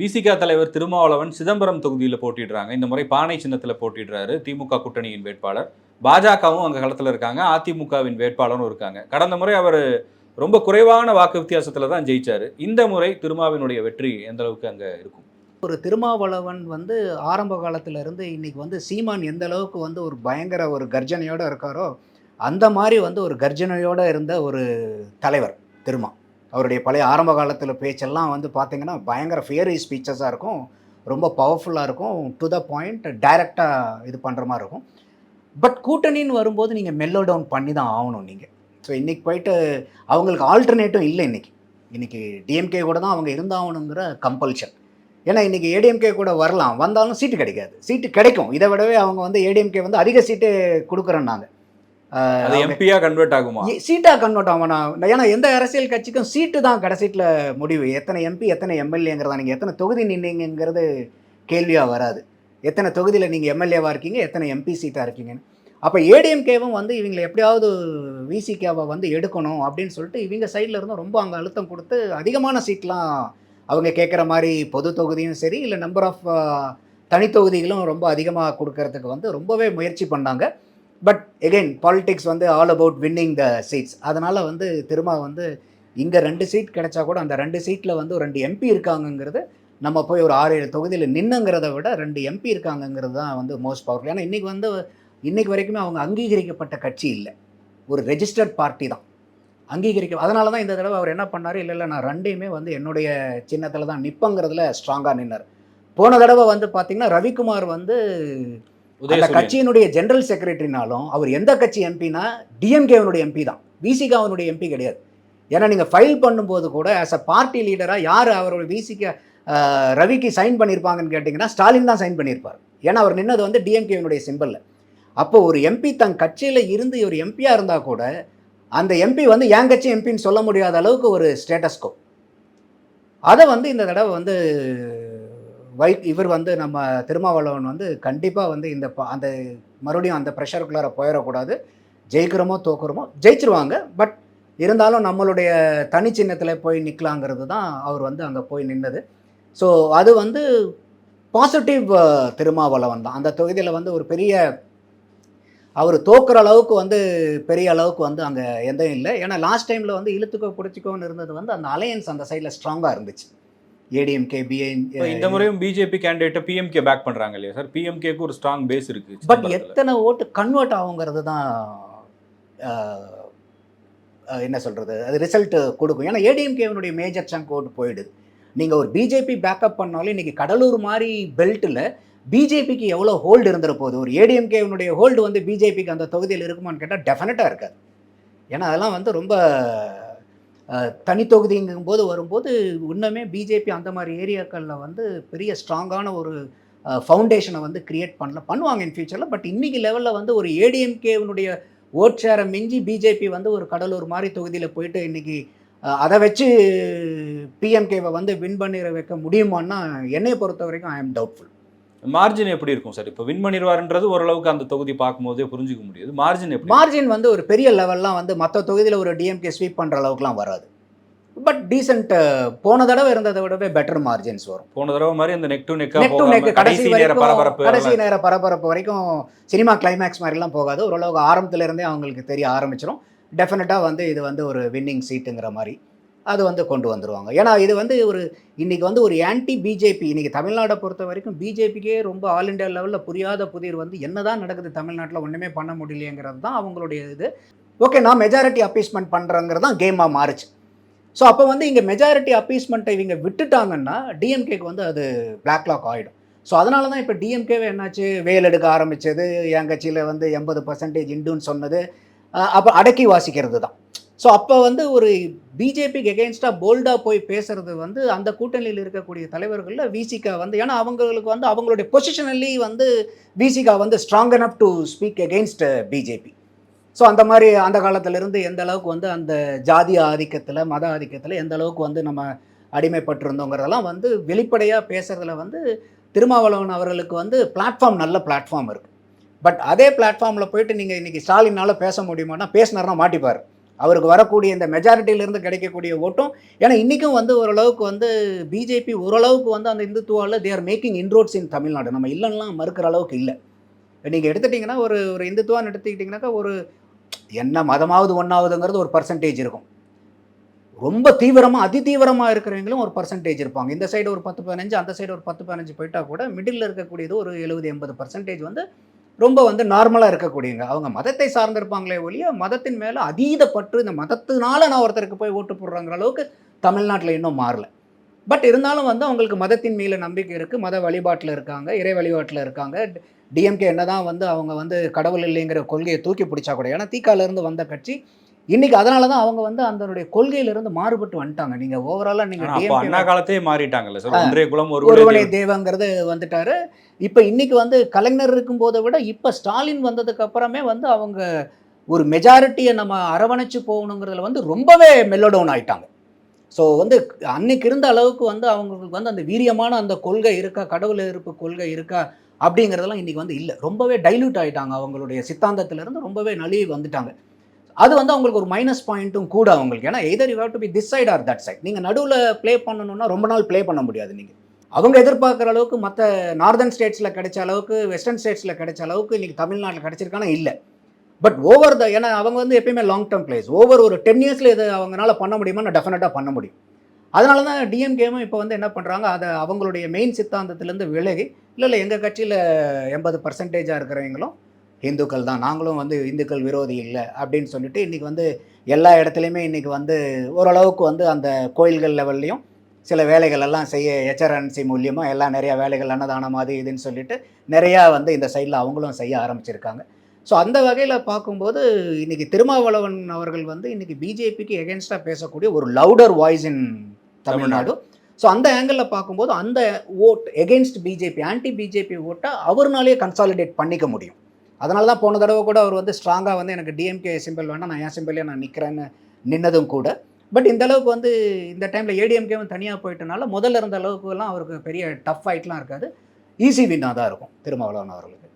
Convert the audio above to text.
விசிகா தலைவர் திருமாவளவன் சிதம்பரம் தொகுதியில் போட்டிடுறாங்க. இந்த முறை பானை சின்னத்தில் போட்டிடுறாரு. திமுக கூட்டணியின் வேட்பாளர். பாஜகவும் அங்கே களத்தில் இருக்காங்க. அதிமுகவின் வேட்பாளரும் இருக்காங்க. கடந்த முறை அவர் ரொம்ப குறைவான வாக்கு வித்தியாசத்தில் தான் ஜெயிச்சார். இந்த முறை திருமாவினுடைய வெற்றி எந்த அளவுக்கு அங்கே இருக்கும்? ஒரு திருமாவளவன் வந்து ஆரம்ப காலத்துல இருந்து இன்னைக்கு வந்து சீமான் எந்த அளவுக்கு வந்து ஒரு பயங்கர ஒரு கர்ஜனையோடு இருக்காரோ அந்த மாதிரி வந்து ஒரு கர்ஜனையோடு இருந்த ஒரு தலைவர் திருமா. அவருடைய பழைய ஆரம்ப காலத்தில் பேச்செல்லாம் வந்து பார்த்தீங்கன்னா பயங்கர ஃபியரி ஸ்பீச்சஸாக இருக்கும். ரொம்ப பவர்ஃபுல்லாக இருக்கும். டு த பாயிண்ட் டைரெக்டாக இது பண்ணுற மாதிரி இருக்கும். பட் கூட்டணின்னு வரும்போது நீங்கள் மெல்லோ டவுன் பண்ணி தான் ஆகணும் நீங்கள் ஸோ இன்றைக்கி போயிட்டு அவங்களுக்கு ஆல்டர்னேட்டும் இல்லை இன்றைக்கி இன்றைக்கி டிஎம்கே கூட தான் அவங்க இருந்தாகணுங்கிற கம்பல்ஷன் ஏன்னா இன்றைக்கி ஏடிஎம்கே கூட வரலாம். வந்தாலும் சீட்டு கிடைக்காது. சீட்டு கிடைக்கும். இதை விடவே அவங்க வந்து ஏடிஎம்கே வந்து அதிக சீட்டு கொடுக்குறேன்னாங்க. அது எம்பியா கன்வெர்ட் ஆகுமா? சீட்டாக கன்வெர்ட் ஆகணும் ஏன்னா எந்த அரசியல் கட்சிக்கும் சீட்டு தான் கடைசீட்டில் முடிவு. எத்தனை எம்பி எத்தனை எம்எல்ஏங்கிறதா நீங்கள் எத்தனை தொகுதி நின்னீங்கிறது கேள்வியாக வராது. எத்தனை தொகுதியில் நீங்கள் எம்எல்ஏவாக இருக்கீங்க எத்தனை எம்பி சீட்டாக இருக்கீங்கன்னு. அப்போ ஏடிஎம்கேவும் வந்து இவங்களை எப்படியாவது விசிகேவை வந்து எடுக்கணும் அப்படின்னு சொல்லிட்டு இவங்க சைடில் இருந்தும் ரொம்ப அங்கே அழுத்தம் கொடுத்து அதிகமான சீட்லாம் அவங்க கேட்குற மாதிரி பொது தொகுதியும் சரி இல்லை நம்பர் ஆஃப் தனி தொகுதிகளும் ரொம்ப அதிகமாக கொடுக்கறதுக்கு வந்து ரொம்பவே முயற்சி பண்ணாங்க. பட் எகெயின் பாலிடிக்ஸ் வந்து all about winning the seats அதனால் வந்து திரும்ப வந்து இங்கே ரெண்டு சீட் கிடைச்சா கூட அந்த ரெண்டு சீட்டில் வந்து ஒரு ரெண்டு எம்பி இருக்காங்கங்கிறது நம்ம போய் ஒரு ஆறு ஏழு தொகுதியில் நின்னுங்கிறத விட ரெண்டு எம்பி இருக்காங்கங்கிறது தான் வந்து மோஸ்ட் பவர்ஃபுல் ஏன்னா இன்றைக்கி வந்து இன்றைக்கி வரைக்குமே அவங்க அங்கீகரிக்கப்பட்ட கட்சி இல்லை. ஒரு ரெஜிஸ்டர்ட் பார்ட்டி தான். அங்கீகரிக்க அதனால தான் இந்த தடவை அவர் என்ன பண்ணார்? இல்லை இல்லை நான் ரெண்டையுமே வந்து என்னுடைய சின்னத்தில் தான் நிற்பங்கிறதுல ஸ்ட்ராங்காக நின்னார். போன தடவை வந்து பார்த்திங்கன்னா ரவிக்குமார் வந்து அந்த கட்சியினுடைய ஜெனரல் செக்ரட்டரினாலும் அவர் எந்த கட்சி எம்பினா டிஎம்கேவனுடைய எம்பி தான். விசிகாவனுடைய எம்பி கிடையாது. ஏன்னா நீங்கள் ஃபைல் பண்ணும்போது கூட ஆஸ் அ பார்ட்டி லீடராக யார் அவரோட விசிக ரவிக்கு சைன் பண்ணியிருப்பாங்கன்னு கேட்டிங்கன்னா ஸ்டாலின் தான் சைன் பண்ணியிருப்பார் ஏன்னா அவர் நின்னது வந்து டிஎம்கேவனுடைய சிம்பிளில் அப்போ ஒரு எம்பி தன் கட்சியில் இருந்து ஒரு எம்பியாக இருந்தால் கூட அந்த எம்பி வந்து என் கட்சி எம்பின்னு சொல்ல முடியாத அளவுக்கு ஒரு ஸ்டேட்டஸ்கோ அதை வந்து இந்த தடவை வந்து வைப் இவர் வந்து நம்ம திருமாவளவன் வந்து கண்டிப்பாக வந்து இந்த ப- அந்த மறுபடியும் அந்த ப்ரெஷருக்குள்ளார போயிடக்கூடாது ஜெயிக்கிறோமோ தோக்குறோமோ ஜெயிச்சிருவாங்க. பட் இருந்தாலும் நம்மளுடைய தனி சின்னத்தில் போய் நிற்கலாங்கிறது தான் அவர் வந்து அங்கே போய் நின்னது. ஸோ அது வந்து பாசிட்டிவ் திருமாவளவன் தான். அந்த தொகுதியில் வந்து ஒரு பெரிய அவர் தோக்குற அளவுக்கு வந்து பெரிய அளவுக்கு வந்து அங்கே எதுவும் இல்லை. ஏன்னா லாஸ்ட் டைமில் வந்து இழுத்துக்கோ பிடிச்சிக்கோன்னு இருந்தது வந்து அந்த அலையன்ஸ் அந்த சைடில் ஸ்ட்ராங்காக இருந்துச்சு. ஏடிஎம்கே இப்ப இந்த முறையும் பிஜேபி கேண்டிடேட்டை பிஎம்கே பேக் பண்றாங்க இல்லையா? சார் பிஎம்கேக்கு ஒரு ஸ்ட்ராங் பேஸ் இருக்கு பட். எத்தனை ஓட்டு கன்வெர்ட் ஆகுங்கிறது தான் என்ன சொல்கிறது அது ரிசல்ட் கொடுக்கும். ஏன்னா ஏடிஎம்கேவனுடைய மேஜர் சங்க் ஓட்டு போயிடுது. நீங்கள் ஒரு பிஜேபி பேக்கப் பண்ணாலும் இன்றைக்கி கடலூர் மாதிரி பெல்ட்டில் பிஜேபிக்கு எவ்வளோ ஹோல்டு இருந்துற போகுது? ஒரு ஏடிஎம்கேவனுடைய ஹோல்டு வந்து பிஜேபிக்கு அந்த தொகுதியில் இருக்குமான்னு கேட்டால் டெஃபினட்டாக இருக்காது. ஏன்னா அதெல்லாம் வந்து ரொம்ப தனித்தொகுதிங்கும் போது வரும்போது இன்னுமே பிஜேபி அந்த மாதிரி ஏரியாக்களில் வந்து பெரிய ஸ்ட்ராங்கான ஒரு ஃபவுண்டேஷனை வந்து கிரியேட் பண்ணல. பண்ணுவாங்க இன் ஃபியூச்சரில். பட் இன்னைக்கு லெவலில் வந்து ஒரு ஏடிஎம்கேவினுடைய ஓட் ஷேரை மிஞ்சி பிஜேபி வந்து ஒரு கடலூர் மாதிரி தொகுதியில் போயிட்டு இன்னைக்கு அதை வச்சு பிஎம்கேவை வந்து வின் பண்ணிட வைக்க முடியுமான்னா என்னை பொறுத்த வரைக்கும் ஐ எம் டவுட்ஃபுல் மார்ஜின் எப்படி இருக்கும் சார் இப்போ வின் பண்ணிடுவாருன்றது ஓரளவுக்கு அந்த தொகுதி பார்க்கும்போதே புரிஞ்சுக்க முடியுது. மார்ஜின் எப்படி? மார்ஜின் வந்து ஒரு பெரிய லெவல்லாம் வந்து மற்ற தொகுதியில் ஒரு டிஎம்கே ஸ்வீப் பண்ணுற அளவுக்குலாம் வராது. பட் டீசென்ட் போன தடவை இருந்ததை விடவே பெட்டர் மார்ஜின்ஸ் வரும். போன தடவை மாதிரி அந்த நெக் டு நெக்கா நெக் டு நெக் கடைசி நேர பரபரப்பு கடைசி நேர பரபரப்பு வரைக்கும் சினிமா கிளைமேக்ஸ் மாதிரிலாம் போகாது. ஓரளவுக்கு ஆரம்பத்துல இருந்தே அவங்களுக்கு தெரிய ஆரம்பிச்சிடும் டெஃபினட்டாக வந்து இது வந்து ஒரு வின்னிங் சீட்டுங்கிற மாதிரி. அது வந்து கொண்டு வந்துடுவாங்க ஏன்னா இது வந்து ஒரு இன்னைக்கு வந்து ஒரு ஆன்டி பிஜேபி இன்றைக்கி தமிழ்நாடை பொறுத்த வரைக்கும் பிஜேபிக்கே ரொம்ப ஆல் இண்டியா லெவலில் புரியாத புதிர் வந்து என்னதான் நடக்குது தமிழ்நாட்டில் ஒன்றுமே பண்ண முடியலையங்கிறது தான் அவங்களுடைய இது. ஓகே நான் மெஜாரிட்டி அப்பீஸ்மெண்ட் பண்ணுறங்கிறது தான் கேமாக மாறுச்சு. ஸோ அப்போ வந்து இங்கே மெஜாரிட்டி அப்பீஸ்மெண்ட்டை இவங்க விட்டுட்டாங்கன்னா டிஎம்கேக்கு வந்து அது பிளாக்லாக் ஆகிடும் ஸோ அதனால தான் இப்போ டிஎம்கேவே என்னாச்சு? வேல் எடுக்க ஆரம்பிச்சது. என் கட்சியில் வந்து எண்பது பர்சன்டேஜ் இண்டுன்னு சொன்னது. அப்போ அடக்கி வாசிக்கிறது தான். ஸோ அப்போ வந்து ஒரு பிஜேபிக்கு எகெயின்ஸ்டாக போல்டாக போய் பேசுறது வந்து அந்த கூட்டணியில் இருக்கக்கூடிய தலைவர்களில் விசிகா வந்து ஏன்னா அவங்களுக்கு வந்து அவங்களுடைய பொசிஷனலி வந்து விசிகா வந்து strong enough to speak against BJP so அந்த மாதிரி அந்த காலத்திலிருந்து எந்த அளவுக்கு வந்து அந்த ஜாதிய ஆதிக்கத்தில் மத ஆதிக்கத்தில் எந்த அளவுக்கு வந்து நம்ம அடிமைப்பட்டிருந்தோங்கிறதெல்லாம் வந்து வெளிப்படையாக பேசுகிறதுல வந்து திருமாவளவன் அவர்களுக்கு வந்து பிளாட்ஃபார்ம் நல்ல பிளாட்ஃபார்ம் இருக்குது பட் அதே பிளாட்ஃபார்மில் போயிட்டு நீங்கள் இன்றைக்கி ஸ்டாலினால் பேச முடியுமானா பேசினார்னா மாட்டிப்பார். அவருக்கு வரக்கூடிய இந்த மெஜாரிட்டியிலேருந்து கிடைக்கக்கூடிய ஓட்டும். ஏன்னா இன்றைக்கும் வந்து ஓரளவுக்கு வந்து பிஜேபி ஓரளவுக்கு வந்து அந்த இந்துத்துவாவில் they are making inroads in Tamil Nadu நம்ம இல்லைன்னா மறுக்கிற அளவுக்கு இல்லை. நீங்கள் எடுத்துட்டிங்கன்னா ஒரு ஒரு இந்துத்துவான்னு எடுத்துக்கிட்டிங்கனாக்கா ஒரு என்ன மதமாவது ஒன்றாவதுங்கிறது ஒரு பர்சன்டேஜ் இருக்கும். ரொம்ப தீவிரமாக அதி தீவிரமாக இருக்கிறவங்களும் ஒரு பர்சன்டேஜ் இருப்பாங்க. இந்த சைடு ஒரு பத்து பதினஞ்சு அந்த சைடு ஒரு பத்து பதினஞ்சு போயிட்டால் கூட மிடில் இருக்கக்கூடியது ஒரு எழுபது எண்பது பர்சன்டேஜ் வந்து ரொம்ப வந்து நார்மலாக இருக்கக்கூடியவங்க. அவங்க மதத்தை சார்ந்திருப்பாங்களே ஒழிய மதத்தின் மேலே அதீத பற்று இந்த மதத்தினால நான் ஒருத்தருக்கு போய் ஓட்டு போடுறாங்கிற அளவுக்கு தமிழ்நாட்டில் இன்னும் மாறல. பட் இருந்தாலும் வந்து அவங்களுக்கு மதத்தின் மேலே நம்பிக்கை இருக்குது மத வழிபாட்டில் இருக்காங்க இறை வழிபாட்டில் இருக்காங்க. டிஎம்கே என்னதான் வந்து அவங்க வந்து கடவுள் இல்லைங்கிற கொள்கையை தூக்கி பிடிச்சா கூட ஏன்னா தீக்காலேருந்து வந்த கட்சி இன்னைக்கு அதனால தான் அவங்க வந்து அதனுடைய கொள்கையிலிருந்து மாறுபட்டு வந்துட்டாங்க. நீங்கள் ஓவராலாக நீங்கள் அண்ணா காலத்தையே மாறிட்டாங்கல்ல சார்? ஒன்றே குலம் ஒரு ஒருவனை தேவங்கிறது வந்துட்டாரு. இப்போ இன்னைக்கு வந்து கலைஞர் இருக்கும்போதை விட இப்போ ஸ்டாலின் வந்ததுக்கு அப்புறமே வந்து அவங்க ஒரு மெஜாரிட்டியை நம்ம அரவணைச்சு போகணுங்கிறதுல வந்து ரொம்பவே மெல்லோடவுன் ஆயிட்டாங்க. ஸோ வந்து அன்னைக்கு இருந்த அளவுக்கு வந்து அவங்களுக்கு வந்து அந்த வீரியமான அந்த கொள்கை இருக்கா கடவுள் இருப்பு கொள்கை இருக்கா அப்படிங்கிறதெல்லாம் இன்னைக்கு வந்து இல்லை. ரொம்பவே டைல்யூட் ஆயிட்டாங்க அவங்களுடைய சித்தாந்தத்திலிருந்து ரொம்பவே நழுவி வந்துட்டாங்க. அது வந்து அவங்களுக்கு ஒரு மைனஸ் பாயிண்ட்டும் கூட அவங்களுக்கு. ஏன்னா either you have to be this side or that side நீங்கள் நடுவில் ப்ளே பண்ணணும்னா ரொம்ப நாள் ப்ளே பண்ண முடியாது நீங்கள் அவங்க எதிர்பார்க்குற அளவுக்கு மற்ற நார்தர்ன் ஸ்டேட்ஸில் கிடைச்ச அளவுக்கு வெஸ்டர்ன் ஸ்டேட்ஸில் கிடைச்ச அளவுக்கு இன்றைக்கி தமிழ்நாட்டில் கிடைச்சிருக்கானா? இல்லை. பட் ஓவர் த ஏன்னா அவங்க வந்து எப்பயுமே லாங் டேர்ம் பிளேஸ் ஓவர் ஒரு டென் இயர்ஸில் இதை அவங்களால பண்ண முடியுமா? நான் டெஃபினட்டாக பண்ண முடியும். அதனால தான் டிஎம்கேவும் இப்போ வந்து என்ன பண்ணுறாங்க அதை அவங்களுடைய மெயின் சித்தாந்தத்துலேருந்து விலகி இல்லை இல்லை எங்கள் கட்சியில் எண்பது பர்சன்டேஜாக இருக்கிறவங்களும் இந்துக்கள் தான். நாங்களும் வந்து இந்துக்கள் விரோதி இல்லை அப்படின்னு சொல்லிட்டு இன்றைக்கி வந்து எல்லா இடத்துலையுமே இன்றைக்கி வந்து ஓரளவுக்கு வந்து அந்த கோயில்கள் லெவல்லையும் சில வேலைகள் எல்லாம் செய்ய ஹெச்ஆர்என்சி மூலியமாக எல்லாம் நிறையா வேலைகள் அன்னதானம் அது இதுன்னு சொல்லிட்டு நிறையா வந்து இந்த சைடில் அவங்களும் செய்ய ஆரம்பிச்சிருக்காங்க. ஸோ அந்த வகையில் பார்க்கும்போது இன்னைக்கு திருமாவளவன் அவர்கள் வந்து இன்னைக்கு பிஜேபிக்கு எகென்ஸ்டாக பேசக்கூடிய ஒரு louder voice in Tamil Nadu. So அந்த ஆங்கிளில் பார்க்கும்போது அந்த vote against BJP anti BJP ஓட்டை அவர்னாலேயே கன்சாலிடேட் பண்ணிக்க முடியும். அதனால தான் போன தடவை கூட அவர் வந்து ஸ்ட்ராங்காக வந்து எனக்கு டிஎம்கே சிம்பிள் வேணால் நான் என் சிம்பிளே நான் நிற்கிறேன்னு நின்னதும் கூட. பட் இந்த அளவுக்கு வந்து இந்த டைமில் ஏடிஎம்கேவும் தனியாக போயிட்டனால முதல்ல இருந்த அளவுக்குலாம் அவருக்கு பெரிய டஃப் ஃபைட்லாம் இருக்காது. ஈஸி வின்னாக தான் இருக்கும் திருமாவளவன் அவர்களுக்கு.